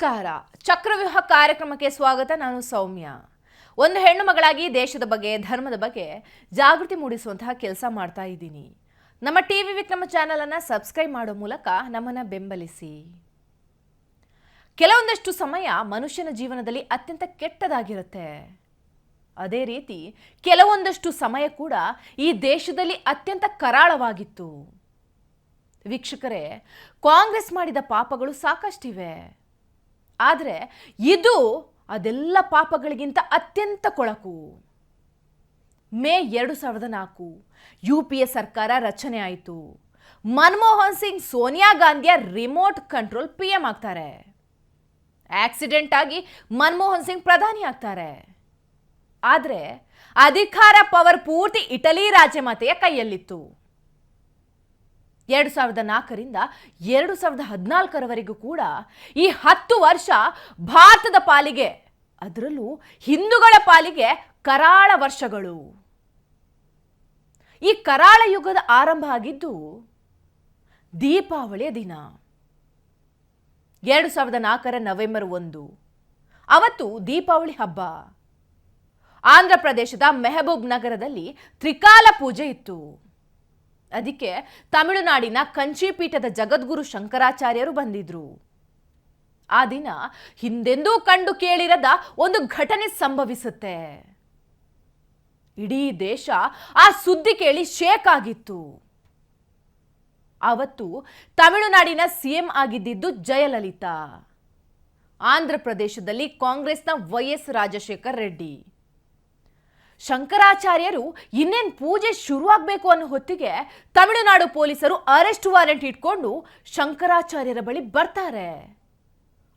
ನಮಸ್ಕಾರ. ಚಕ್ರವ್ಯೂಹ ಕಾರ್ಯಕ್ರಮಕ್ಕೆ ಸ್ವಾಗತ. ನಾನು ಸೌಮ್ಯ. ಒಂದು ಹೆಣ್ಣು ಮಗಳಾಗಿ ದೇಶದ ಬಗ್ಗೆ, ಧರ್ಮದ ಬಗ್ಗೆ ಜಾಗೃತಿ ಮೂಡಿಸುವಂತಹ ಕೆಲಸ ಮಾಡ್ತಾ ಇದ್ದೀನಿ. ನಮ್ಮ ಟಿ ವಿ ವಿಕ್ರಮ ಚಾನಲನ್ನು ಸಬ್ಸ್ಕ್ರೈಬ್ ಮಾಡೋ ಮೂಲಕ ನಮ್ಮನ್ನು ಬೆಂಬಲಿಸಿ. ಕೆಲವೊಂದಷ್ಟು ಸಮಯ ಮನುಷ್ಯನ ಜೀವನದಲ್ಲಿ ಅತ್ಯಂತ ಕೆಟ್ಟದಾಗಿರುತ್ತೆ. ಅದೇ ರೀತಿ ಕೆಲವೊಂದಷ್ಟು ಸಮಯ ಕೂಡ ಈ ದೇಶದಲ್ಲಿ ಅತ್ಯಂತ ಕರಾಳವಾಗಿತ್ತು. ವೀಕ್ಷಕರೇ, ಕಾಂಗ್ರೆಸ್ ಮಾಡಿದ ಪಾಪಗಳು ಸಾಕಷ್ಟಿವೆ. ಆದರೆ ಇದು ಅದೆಲ್ಲ ಪಾಪಗಳಿಗಿಂತ ಅತ್ಯಂತ ಕೊಳಕು. ಮೇ ಎರಡು ಸಾವಿರದ ನಾಲ್ಕು, ಯು ಪಿ ಎ ಸರ್ಕಾರ ರಚನೆ ಆಯಿತು. ಮನಮೋಹನ್ ಸಿಂಗ್, ಸೋನಿಯಾ ಗಾಂಧಿಯ ರಿಮೋಟ್ ಕಂಟ್ರೋಲ್ ಪಿ ಎಂ ಆಗ್ತಾರೆ. ಆಕ್ಸಿಡೆಂಟ್ ಆಗಿ ಮನಮೋಹನ್ ಸಿಂಗ್ ಪ್ರಧಾನಿ ಆಗ್ತಾರೆ. ಆದರೆ ಅಧಿಕಾರ ಪವರ್ ಪೂರ್ತಿ ಇಟಲಿ ರಾಜಮಾತೆಯ ಕೈಯಲ್ಲಿತ್ತು. ಎರಡು ಸಾವಿರದ ನಾಲ್ಕರಿಂದ ಎರಡು ಸಾವಿರದ ಹದಿನಾಲ್ಕರವರೆಗೂ ಕೂಡ ಈ ಹತ್ತು ವರ್ಷ ಭಾರತದ ಪಾಲಿಗೆ, ಅದರಲ್ಲೂ ಹಿಂದೂಗಳ ಪಾಲಿಗೆ ಕರಾಳ ವರ್ಷಗಳು. ಈ ಕರಾಳ ಯುಗದ ಆರಂಭ ಆಗಿದ್ದು ದೀಪಾವಳಿಯ ದಿನ. ಎರಡು ಸಾವಿರದ ನಾಲ್ಕರ ನವೆಂಬರ್ ಒಂದು. ಅವತ್ತು ದೀಪಾವಳಿ ಹಬ್ಬ. ಆಂಧ್ರ ಪ್ರದೇಶದ ಮೆಹಬೂಬ್ ನಗರದಲ್ಲಿ ತ್ರಿಕಾಲ ಪೂಜೆ ಇತ್ತು. ಅದಕ್ಕೆ ತಮಿಳುನಾಡಿನ ಕಂಚಿಪೀಠದ ಜಗದ್ಗುರು ಶಂಕರಾಚಾರ್ಯರು ಬಂದಿದ್ರು. ಆ ದಿನ ಹಿಂದೆಂದೂ ಕಂಡು ಕೇಳಿರದ ಒಂದು ಘಟನೆ ಸಂಭವಿಸುತ್ತೆ. ಇಡೀ ದೇಶ ಆ ಸುದ್ದಿ ಕೇಳಿ ಶೇಕ್ ಆಗಿತ್ತು. ಅವತ್ತು ತಮಿಳುನಾಡಿನ ಸಿಎಂ ಆಗಿದ್ದಿದ್ದು ಜಯಲಲಿತಾ. ಆಂಧ್ರ ಪ್ರದೇಶದಲ್ಲಿ ಕಾಂಗ್ರೆಸ್ನ ವೈಎಸ್ ರಾಜಶೇಖರ್ ರೆಡ್ಡಿ. ಶಂಕರಾಚಾರ್ಯರು ಇನ್ನೇನು ಪೂಜೆ ಶುರುವಾಗಬೇಕು ಅನ್ನೋ ಹೊತ್ತಿಗೆ ತಮಿಳುನಾಡು ಪೊಲೀಸರು ಅರೆಸ್ಟ್ ವಾರೆಂಟ್ ಇಟ್ಕೊಂಡು ಶಂಕರಾಚಾರ್ಯರ ಬಳಿ ಬರ್ತಾರೆ.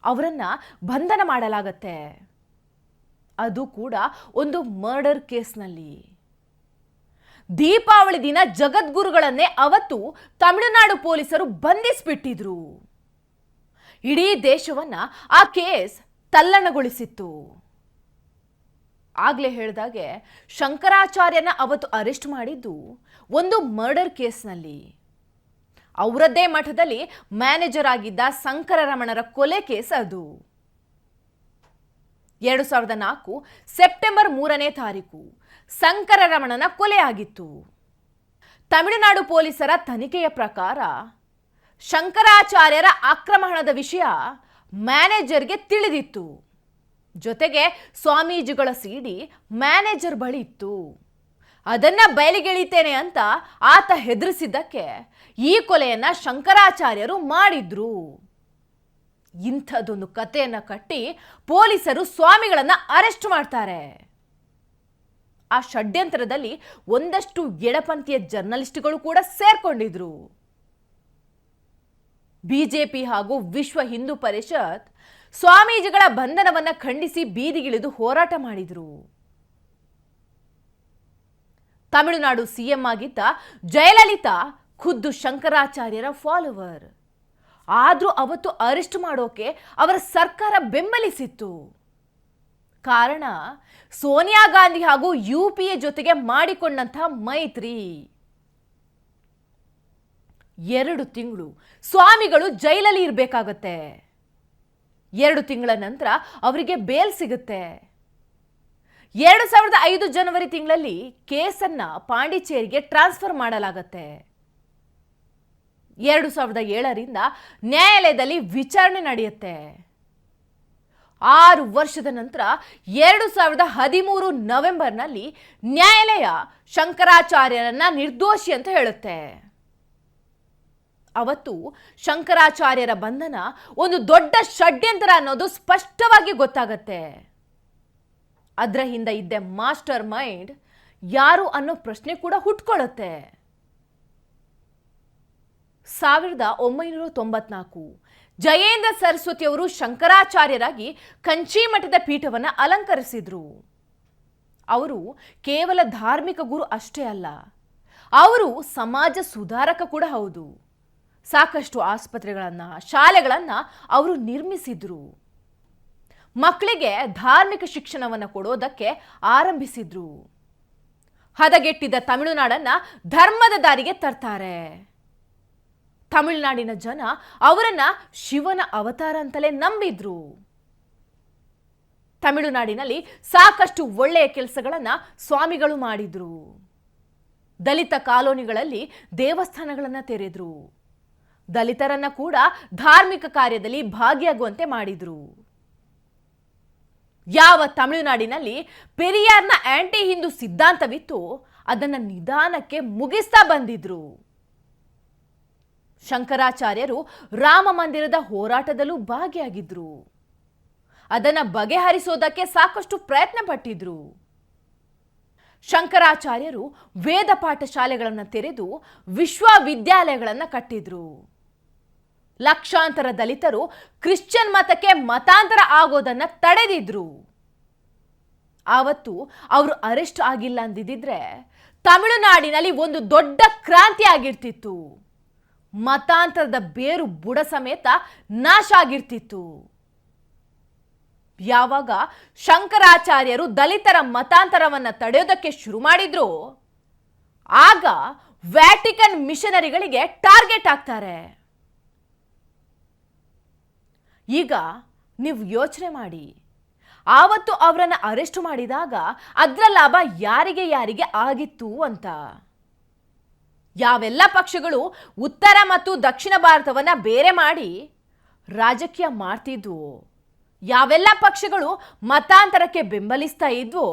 ಅವರನ್ನು ಬಂಧನ ಮಾಡಲಾಗತ್ತೆ. ಅದು ಕೂಡ ಒಂದು ಮರ್ಡರ್ ಕೇಸ್ನಲ್ಲಿ. ದೀಪಾವಳಿ ದಿನ ಜಗದ್ಗುರುಗಳನ್ನೇ ಅವತ್ತು ತಮಿಳುನಾಡು ಪೊಲೀಸರು ಬಂಧಿಸಿಬಿಟ್ಟಿದ್ರು. ಇಡೀ ದೇಶವನ್ನ ಆ ಕೇಸ್ ತಲ್ಲಣಗೊಳಿಸಿತ್ತು. ಆಗ್ಲೇ ಹೇಳಿದಾಗೆ, ಶಂಕರಾಚಾರ್ಯನ ಅವತ್ತು ಅರೆಸ್ಟ್ ಮಾಡಿದ್ದು ಒಂದು ಮರ್ಡರ್ ಕೇಸ್ನಲ್ಲಿ. ಅವರದ್ದೇ ಮಠದಲ್ಲಿ ಮ್ಯಾನೇಜರ್ ಆಗಿದ್ದ ಶಂಕರರಮಣರ ಕೊಲೆ ಕೇಸ್ ಅದು. ಎರಡು ಸಾವಿರದ ನಾಲ್ಕು ಸೆಪ್ಟೆಂಬರ್ ಮೂರನೇ ತಾರೀಕು ಶಂಕರರಮಣನ ಕೊಲೆ ಆಗಿತ್ತು. ತಮಿಳುನಾಡು ಪೊಲೀಸರ ತನಿಖೆಯ ಪ್ರಕಾರ ಶಂಕರಾಚಾರ್ಯರ ಆಕ್ರಮಣದ ವಿಷಯ ಮ್ಯಾನೇಜರ್ಗೆ ತಿಳಿದಿತ್ತು. ಜೊತೆಗೆ ಸ್ವಾಮೀಜಿಗಳ ಸಿಡಿ ಮ್ಯಾನೇಜರ್ ಬಳಿ ಇತ್ತು. ಅದನ್ನ ಬಯಲಿಗೆಳಿತೇನೆ ಅಂತ ಆತ ಹೆದರಿಸಿದ್ದಕ್ಕೆ ಈ ಕೊಲೆಯನ್ನ ಶಂಕರಾಚಾರ್ಯರು ಮಾಡಿದ್ರು. ಇಂಥದ್ದೊಂದು ಕಥೆಯನ್ನ ಕಟ್ಟಿ ಪೊಲೀಸರು ಸ್ವಾಮಿಗಳನ್ನ ಅರೆಸ್ಟ್ ಮಾಡ್ತಾರೆ. ಆ ಷಡ್ಯಂತ್ರದಲ್ಲಿ ಒಂದಷ್ಟು ಎಡಪಂಥೀಯ ಜರ್ನಲಿಸ್ಟ್ಗಳು ಕೂಡ ಸೇರ್ಕೊಂಡಿದ್ರು. ಬಿಜೆಪಿ ಹಾಗೂ ವಿಶ್ವ ಹಿಂದೂ ಪರಿಷತ್ ಸ್ವಾಮೀಜಿಗಳ ಬಂಧನವನ್ನ ಖಂಡಿಸಿ ಬೀದಿಗಿಳಿದು ಹೋರಾಟ ಮಾಡಿದರು. ತಮಿಳುನಾಡು ಸಿಎಂ ಆಗಿದ್ದ ಜಯಲಲಿತಾ ಖುದ್ದು ಶಂಕರಾಚಾರ್ಯರ ಫಾಲೋವರ್. ಆದರೂ ಅವತ್ತು ಅರೆಸ್ಟ್ ಮಾಡೋಕೆ ಅವರ ಸರ್ಕಾರ ಬೆಂಬಲಿಸಿತ್ತು. ಕಾರಣ, ಸೋನಿಯಾ ಗಾಂಧಿ ಹಾಗೂ ಯು ಪಿ ಎ ಜೊತೆಗೆ ಮಾಡಿಕೊಂಡಂಥ ಮೈತ್ರಿ. ಎರಡು ತಿಂಗಳು ಸ್ವಾಮಿಗಳು ಜೈಲಲ್ಲಿ ಇರಬೇಕಾಗತ್ತೆ. ಎರಡು ತಿಂಗಳ ನಂತರ ಅವರಿಗೆ ಬೇಲ್ ಸಿಗುತ್ತೆ. ಎರಡು ಸಾವಿರದ ಐದು ಜನವರಿ ತಿಂಗಳಲ್ಲಿ ಕೇಸನ್ನ ಪಾಂಡಿಚೇರಿಗೆ ಟ್ರಾನ್ಸ್ಫರ್ ಮಾಡಲಾಗತ್ತೆ. ಎರಡು ಸಾವಿರದ ಏಳರಿಂದ ನ್ಯಾಯಾಲಯದಲ್ಲಿ ವಿಚಾರಣೆ ನಡೆಯುತ್ತೆ. ಆರು ವರ್ಷದ ನಂತರ ಎರಡು ಸಾವಿರದ ಹದಿಮೂರು ನವೆಂಬರ್ನಲ್ಲಿ ನ್ಯಾಯಾಲಯ ಶಂಕರಾಚಾರ್ಯರನ್ನ ನಿರ್ದೋಷಿ ಅಂತ ಹೇಳುತ್ತೆ. ಅವತ್ತು ಶಂಕರಾಚಾರ್ಯರ ಬಂಧನ ಒಂದು ದೊಡ್ಡ ಷಡ್ಯಂತರ ಅನ್ನೋದು ಸ್ಪಷ್ಟವಾಗಿ ಗೊತ್ತಾಗತ್ತೆ. ಅದರ ಹಿಂದೆ ಇದ್ದೆ ಮಾಸ್ಟರ್ ಮೈಂಡ್ ಯಾರು ಅನ್ನೋ ಪ್ರಶ್ನೆ ಕೂಡ ಹುಟ್ಕೊಳ್ಳುತ್ತೆ ಸಾವಿರದ ಒಂಬೈನೂರ ತೊಂಬತ್ನಾಲ್ಕು ಜಯೇಂದ್ರ ಸರಸ್ವತಿಯವರು ಶಂಕರಾಚಾರ್ಯರಾಗಿ ಕಂಚಿ ಮಠದ ಪೀಠವನ್ನು ಅಲಂಕರಿಸಿದ್ರು. ಅವರು ಕೇವಲ ಧಾರ್ಮಿಕ ಗುರು ಅಷ್ಟೇ ಅಲ್ಲ, ಅವರು ಸಮಾಜ ಸುಧಾರಕ ಕೂಡ ಹೌದು. ಸಾಕಷ್ಟು ಆಸ್ಪತ್ರೆಗಳನ್ನು, ಶಾಲೆಗಳನ್ನು ಅವರು ನಿರ್ಮಿಸಿದ್ರು. ಮಕ್ಕಳಿಗೆ ಧಾರ್ಮಿಕ ಶಿಕ್ಷಣವನ್ನು ಕೊಡೋದಕ್ಕೆ ಆರಂಭಿಸಿದ್ರು. ಹದಗೆಟ್ಟಿದ್ದ ತಮಿಳುನಾಡನ್ನು ಧರ್ಮದ ದಾರಿಗೆ ತರ್ತಾರೆ. ತಮಿಳುನಾಡಿನ ಜನ ಅವರನ್ನ ಶಿವನ ಅವತಾರ ಅಂತಲೇ ನಂಬಿದ್ರು. ತಮಿಳುನಾಡಿನಲ್ಲಿ ಸಾಕಷ್ಟು ಒಳ್ಳೆಯ ಕೆಲಸಗಳನ್ನು ಸ್ವಾಮಿಗಳು ಮಾಡಿದ್ರು. ದಲಿತ ಕಾಲೋನಿಗಳಲ್ಲಿ ದೇವಸ್ಥಾನಗಳನ್ನು ತೆರೆದ್ರು. ದಲಿತರನ್ನ ಕೂಡ ಧಾರ್ಮಿಕ ಕಾರ್ಯದಲ್ಲಿ ಭಾಗಿಯಾಗುವಂತೆ ಮಾಡಿದ್ರು. ಯಾವ ತಮಿಳುನಾಡಿನಲ್ಲಿ ಪೆರಿಯಾರ್ನ ಆಂಟಿ ಹಿಂದೂ ಸಿದ್ಧಾಂತವಿತ್ತು, ಅದನ್ನು ನಿಧಾನಕ್ಕೆ ಮುಗಿಸ್ತಾ ಬಂದಿದ್ರು. ಶಂಕರಾಚಾರ್ಯರು ರಾಮ ಮಂದಿರದ ಹೋರಾಟದಲ್ಲೂ ಭಾಗಿಯಾಗಿದ್ರು. ಅದನ್ನ ಬಗೆಹರಿಸೋದಕ್ಕೆ ಸಾಕಷ್ಟು ಪ್ರಯತ್ನ ಪಟ್ಟಿದ್ರು ಶಂಕರಾಚಾರ್ಯರು ವೇದ ಪಾಠಶಾಲೆಗಳನ್ನು ತೆರೆದು ವಿಶ್ವವಿದ್ಯಾಲಯಗಳನ್ನು ಕಟ್ಟಿದ್ರು. ಲಕ್ಷಾಂತರ ದಲಿತರು ಕ್ರಿಶ್ಚಿಯನ್ ಮತಕ್ಕೆ ಮತಾಂತರ ಆಗೋದನ್ನ ತಡೆದಿದ್ರು. ಆವತ್ತು ಅವರು ಅರೆಸ್ಟ್ ಆಗಿಲ್ಲ ಅಂದಿದ್ರೆ ತಮಿಳುನಾಡಿನಲ್ಲಿ ಒಂದು ದೊಡ್ಡ ಕ್ರಾಂತಿ ಆಗಿರ್ತಿತ್ತು. ಮತಾಂತರದ ಬೇರು ಬುಡ ಸಮೇತ ನಾಶ ಆಗಿರ್ತಿತ್ತು. ಯಾವಾಗ ಶಂಕರಾಚಾರ್ಯರು ದಲಿತರ ಮತಾಂತರವನ್ನ ತಡೆಯೋದಕ್ಕೆ ಶುರು ಮಾಡಿದ್ರು, ಆಗ ವ್ಯಾಟಿಕನ್ ಮಿಷನರಿಗಳಿಗೆ ಟಾರ್ಗೆಟ್ ಆಗ್ತಾರೆ. ಈಗ ನೀವು ಯೋಚನೆ ಮಾಡಿ. ಆವತ್ತು ಅವರನ್ನು ಅರೆಸ್ಟ್ ಮಾಡಿದಾಗ ಅದರ ಲಾಭ ಯಾರಿಗೆ ಯಾರಿಗೆ ಆಗಿತ್ತು ಅಂತ. ಯಾವೆಲ್ಲ ಪಕ್ಷಗಳು ಉತ್ತರ ಮತ್ತು ದಕ್ಷಿಣ ಭಾರತವನ್ನು ಬೇರೆ ಮಾಡಿ ರಾಜಕೀಯ ಮಾಡ್ತಿದ್ವು. ಯಾವೆಲ್ಲ ಪಕ್ಷಗಳು ಮತಾಂತರಕ್ಕೆ ಬೆಂಬಲಿಸ್ತಾ ಇದ್ವೋ.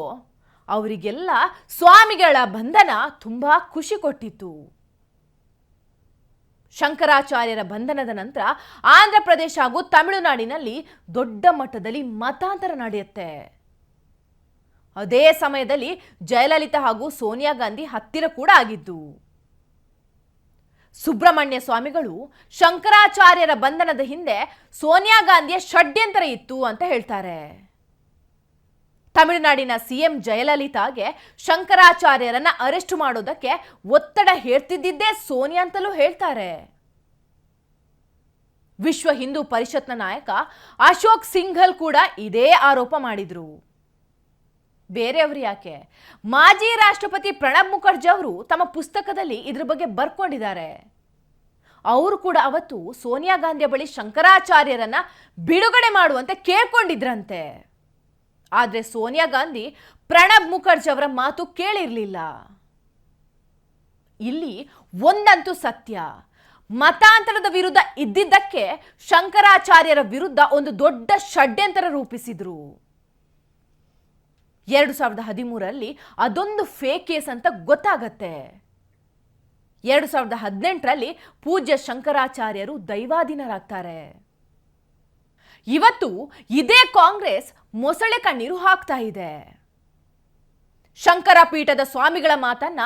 ಅವರಿಗೆಲ್ಲ ಸ್ವಾಮಿಗಳ ಬಂಧನ ತುಂಬ ಖುಷಿ ಕೊಟ್ಟಿತ್ತು. ಶಂಕರಾಚಾರ್ಯರ ಬಂಧನದ ನಂತರ ಆಂಧ್ರ ಪ್ರದೇಶ ಹಾಗೂ ತಮಿಳುನಾಡಿನಲ್ಲಿ ದೊಡ್ಡ ಮಟ್ಟದಲ್ಲಿ ಮತಾಂತರ ನಡೆಯುತ್ತೆ. ಅದೇ ಸಮಯದಲ್ಲಿ ಜಯಲಲಿತಾ ಹಾಗೂ ಸೋನಿಯಾ ಗಾಂಧಿ ಹತ್ತಿರ ಕೂಡ ಆಗಿದ್ದು. ಸುಬ್ರಹ್ಮಣ್ಯ ಸ್ವಾಮಿಗಳು ಶಂಕರಾಚಾರ್ಯರ ಬಂಧನದ ಹಿಂದೆ ಸೋನಿಯಾ ಗಾಂಧಿಯ ಷಡ್ಯಂತರ ಇತ್ತು ಅಂತ ಹೇಳ್ತಾರೆ. ತಮಿಳುನಾಡಿನ ಸಿಎಂ ಜಯಲಲಿತಾಗೆ ಶಂಕರಾಚಾರ್ಯರನ್ನ ಅರೆಸ್ಟ್ ಮಾಡೋದಕ್ಕೆ ಒತ್ತಡ ಹೇಳ್ತಿದ್ದಿದ್ದೇ ಸೋನಿಯಾ ಅಂತಲೂ ಹೇಳ್ತಾರೆ. ವಿಶ್ವ ಹಿಂದೂ ಪರಿಷತ್ನ ನಾಯಕ ಅಶೋಕ್ ಸಿಂಘಲ್ ಕೂಡ ಇದೇ ಆರೋಪ ಮಾಡಿದ್ರು. ಬೇರೆಯವರು ಯಾಕೆ? ಮಾಜಿ ರಾಷ್ಟ್ರಪತಿ ಪ್ರಣಬ್ ಮುಖರ್ಜಿ ಅವರು ತಮ್ಮ ಪುಸ್ತಕದಲ್ಲಿ ಇದ್ರ ಬಗ್ಗೆ ಬರ್ಕೊಂಡಿದ್ದಾರೆ. ಅವರು ಕೂಡ ಅವತ್ತು ಸೋನಿಯಾ ಗಾಂಧಿಯ ಬಳಿ ಶಂಕರಾಚಾರ್ಯರನ್ನ ಬಿಡುಗಡೆ ಮಾಡುವಂತೆ ಕೇಳ್ಕೊಂಡಿದ್ರಂತೆ. ಆದ್ರೆ ಸೋನಿಯಾ ಗಾಂಧಿ ಪ್ರಣಬ್ ಮುಖರ್ಜಿ ಅವರ ಮಾತು ಕೇಳಿರಲಿಲ್ಲ. ಇಲ್ಲಿ ಒಂದಂತೂ ಸತ್ಯ. ಮತಾಂತರದ ವಿರುದ್ಧ ಇದ್ದಿದ್ದಕ್ಕೆ ಶಂಕರಾಚಾರ್ಯರ ವಿರುದ್ಧ ಒಂದು ದೊಡ್ಡ ಷಡ್ಯಂತರ ರೂಪಿಸಿದ್ರು. ಎರಡು ಸಾವಿರದ ಹದಿಮೂರರಲ್ಲಿ ಅದೊಂದು ಫೇಕ್ ಕೇಸ್ ಅಂತ ಗೊತ್ತಾಗತ್ತೆ. ಎರಡು ಸಾವಿರದ ಹದಿನೆಂಟರಲ್ಲಿ ಪೂಜ್ಯ ಶಂಕರಾಚಾರ್ಯರು ದೈವಾಧೀನರಾಗ್ತಾರೆ. ಇವತ್ತು ಇದೇ ಕಾಂಗ್ರೆಸ್ ಮೊಸಳೆ ಕಣ್ಣೀರು ಹಾಕ್ತಾ ಇದೆ. ಶಂಕರ ಪೀಠದ ಸ್ವಾಮಿಗಳ ಮಾತನ್ನ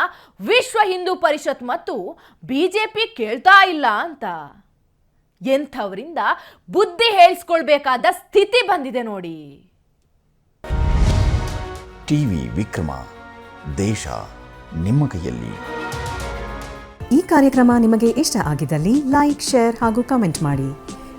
ವಿಶ್ವ ಹಿಂದೂ ಪರಿಷತ್ ಮತ್ತು ಬಿಜೆಪಿ ಕೇಳ್ತಾ ಇಲ್ಲ ಅಂತ. ಎಂಥವರಿಂದ ಬುದ್ಧಿ ಹೇಳಿಸ್ಕೊಳ್ಬೇಕಾದ ಸ್ಥಿತಿ ಬಂದಿದೆ ನೋಡಿ. ಟಿವಿ ವಿಕ್ರಮ ದೇಶ ನಿಮ್ಮ ಕೈಯಲ್ಲಿ. ಈ ಕಾರ್ಯಕ್ರಮ ನಿಮಗೆ ಇಷ್ಟ ಆಗಿದ್ದಲ್ಲಿ ಲೈಕ್ ಶೇರ್ ಹಾಗೂ ಕಮೆಂಟ್ ಮಾಡಿ.